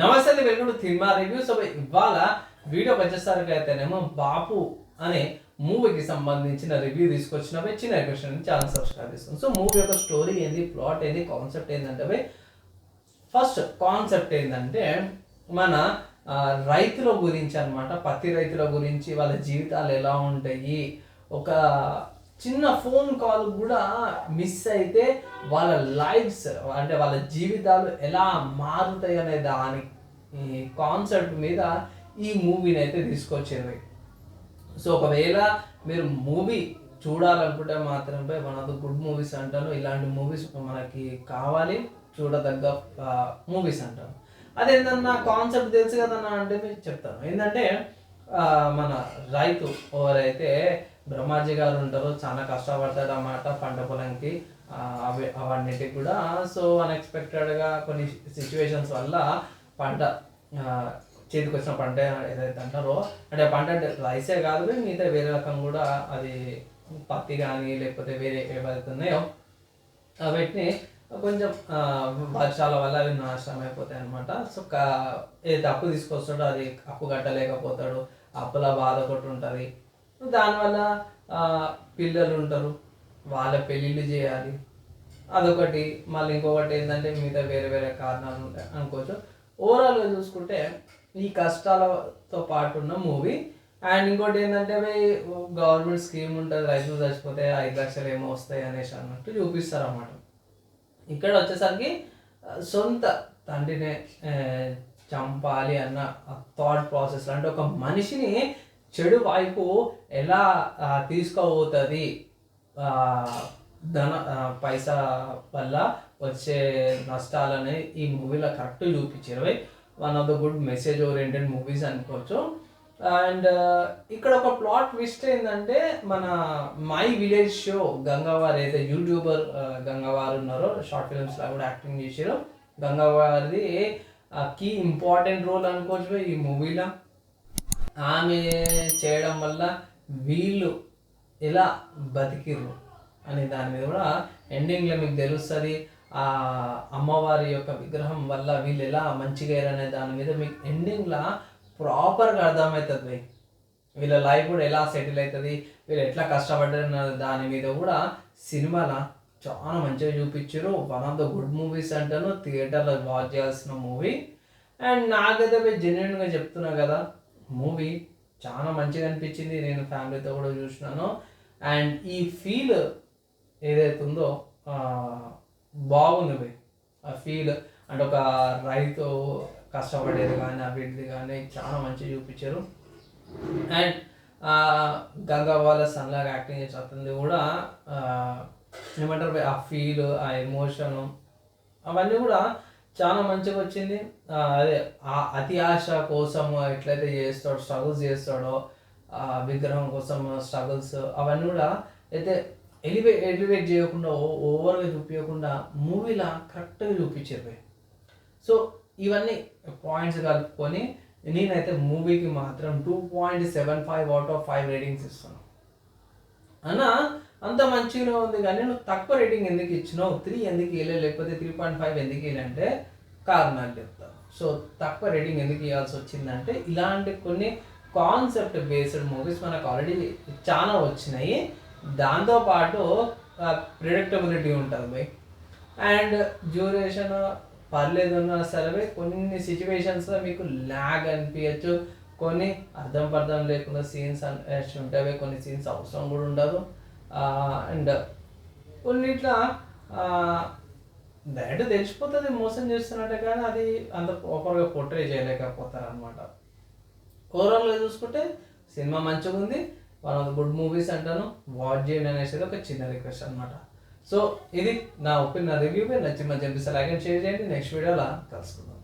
నమస్తే welcome to cinema review. So ఇవాళ video వచ్చేసరికి అయితేనేమో బాపు అనే మూవీకి సంబంధించిన రివ్యూ తీసుకొచ్చిన. చిన్న క్వశ్చన్ ఛానల్ సబ్స్క్రైబ్ చేస్తాం సో మూవీ యొక్క స్టోరీ ఏంది ప్లాట్ ఏంది కాన్సెప్ట్ ఏంటంటే ఫస్ట్ కాన్సెప్ట్ ఏంటంటే మన రైతుల గురించి అన్నమాట. పత్తి రైతుల గురించి వాళ్ళ జీవితాలు ఎలా ఉంటాయి ఒక చిన్న ఫోన్ కాల్ కూడా మిస్ అయితే వాళ్ళ లైఫ్స్ అంటే వాళ్ళ జీవితాలు ఎలా మారుతాయి అనే దాని కాన్సెప్ట్ మీద ఈ మూవీని అయితే తీసుకొచ్చేది. సో ఒకవేళ మీరు మూవీ చూడాలనుకుంటే మాత్రమే one of the good movies అంటాను. ఇలాంటి మూవీస్ మనకి కావాలి. చూడదగ్గ మూవీస్ అంటాను. అదేంటన్నా కాన్సెప్ట్ తెలుసు కదన్నా అంటే మీకు చెప్తాను. ఏంటంటే మన రైతు ఎవరైతే బ్రహ్మాజీ గారు ఉంటారు చాలా కష్టపడతాడు అన్నమాట పంట పొలంకి అవి అవన్నిటికి కూడా. సో అన్ఎక్స్పెక్టెడ్గా కొన్ని సిచ్యువేషన్స్ వల్ల పంట చేతికి వచ్చిన పంట ఏదైతే అంటారో అంటే పంట అంటే రైసే కాదు మిగతా వేరే రకం కూడా అది పత్తి కానీ లేకపోతే వేరే ఏవైతే ఉన్నాయో వీటిని కొంచెం వర్షాల వల్ల అవి నాశనం అయిపోతాయి అనమాట సో ఏదైతే అప్పు తీసుకొస్తాడో అది అప్పు కట్టలేకపోతాడు అప్పుల బాధ కొట్టుంటుంది. ఉంటుంది దానివల్ల పిల్లలు ఉంటారు. వాళ్ళ పెళ్ళిళ్ళు చేయాలి. అదొకటి. మళ్ళీ ఇంకొకటి ఏంటంటే మిగతా వేరే వేరే కారణాలు ఉంటాయి అనుకోవచ్చు. ఓవరాల్గా చూసుకుంటే ఈ కష్టాలతో పాటు ఉన్న మూవీ. అండ్ ఇంకోటి ఏంటంటే గవర్నమెంట్ స్కీమ్ ఉంటుంది. రైతులు చచ్చిపోతే ఐదు లక్షలు ఏమో వస్తాయి అనేసి అన్నట్టు చూపిస్తారు అన్నమాట ఇక్కడ వచ్చేసరికి సొంత తండ్రిని చంపాలి అన్న థాట్ ప్రాసెస్ అంటే ఒక మనిషిని చెడు వైపు ఎలా తీసుకోబోతుంది? ధన పైసా వల్ల వచ్చే నష్టాలని ఈ మూవీలో కరెక్ట్ చూపించారు. One of the good message oriented movies అనుకోవచ్చు. అండ్ ఇక్కడ ఒక ప్లాట్ ట్విస్ట్ ఏంటంటే మన మై విలేజ్ షో గంగవారు అయితే యూట్యూబర్ గంగావారు ఉన్నారో షార్ట్ ఫిల్మ్స్లో కూడా యాక్టింగ్ చేశారు. గంగావారిది కీ ఇంపార్టెంట్ రోల్ అనుకోవచ్చు ఈ మూవీలో. ఆమె చేయడం వల్ల వీళ్ళు ఎలా బతికిర్రు అనే దాని మీద కూడా ఎండింగ్లో మీకు తెలుస్తుంది. ఆ అమ్మవారి యొక్క విగ్రహం వల్ల వీళ్ళు ఎలా మంచిగా అనే దాని మీద మీకు ఎండింగ్లో ప్రాపర్గా అర్థమవుతుంది భయ్. వీళ్ళ లైఫ్ కూడా ఎలా సెటిల్ అవుతుంది వీళ్ళు ఎట్లా కష్టపడ్డారు అన్న దాని మీద కూడా సినిమాలో చాలా మంచిగా చూపించారు one of the good movies అంటాను థియేటర్లో వాచ్ చేయాల్సిన మూవీ అండ్ నాకైతే జెన్యున్గా చెప్తున్నా కదా మూవీ చాలా మంచిగా అనిపించింది. నేను ఫ్యామిలీతో కూడా చూసినాను. అండ్ ఈ ఫీల్ ఏదైతే ఉందో బాగుంది ఆ ఫీల్ అంటే ఒక రైతు కష్టపడేది కానీ అవిటిది కానీ చాలా మంచిగా చూపించారు. అండ్ గంగా వాళ్ళ సన్లాగా యాక్టింగ్ చేసి అతనిది కూడా ఏమంటారు ఆ ఫీల్ ఆ ఎమోషన్ అవన్నీ కూడా చాలా మంచిగా వచ్చింది. అదే అతి ఆశ కోసం ఎట్లయితే చేస్తాడో స్ట్రగుల్స్ చేస్తాడో విగ్రహం కోసం స్ట్రగుల్స్ అవన్నీ కూడా అయితే ఎలివే ఎలివేట్ చేయకుండా ఓవర్గా చూపించకుండా మూవీలా కరెక్ట్గా చూపించారు సో ఇవన్నీ పాయింట్స్ కలుపుకొని నేనైతే మూవీకి మాత్రం two point seven five out of five ratings ఇస్తాను అన్న అంత మంచిగానే ఉంది కానీ నువ్వు తక్కువ రేటింగ్ ఎందుకు ఇచ్చినావు? త్రీ ఎందుకు ఇవ్వలే లేకపోతే త్రీ పాయింట్ ఫైవ్ ఎందుకు ఇవ్వలేంటే కారణాలు చెప్తాను సో తక్కువ రేటింగ్ ఎందుకు ఇవ్వాల్సి వచ్చిందంటే ఇలాంటి కొన్ని కాన్సెప్ట్ బేస్డ్ మూవీస్ మనకు ఆల్రెడీ చాలా వచ్చినాయి. దాంతోపాటు ప్రిడిక్టబిలిటీ ఉంటుంది. బై అండ్ డ్యూరేషన్ పర్లేదు ఉన్నా సరే కొన్ని సిచ్యువేషన్స్లో మీకు ల్యాగ్ అనిపించచ్చు. కొన్ని అర్థం పర్థం లేకుండా సీన్స్ ఉంటాయి కొన్ని సీన్స్ అవసరం కూడా ఉండదు. అండ్ కొన్నిట్లా డైరెక్ట్ తెలిసిపోతుంది మోసం చేస్తున్నట్టే కానీ అది అంత ప్రాపర్గా పోర్ట్రే చేయలేకపోతారు అనమాట ఓవరాల్గా చూసుకుంటే సినిమా మంచిగా ఉంది one of the good movies అంటాను వాచ్ చేయండి అనేసి ఒక చిన్న రిక్వెస్ట్ అనమాట సో ఇది నా ఒపీనియన్ రివ్యూ పై నచ్చి మంచి అనిపిస్తే లైక్ అండ్ షేర్ చేయండి. నెక్స్ట్ వీడియోలో కలుసుకుందాం.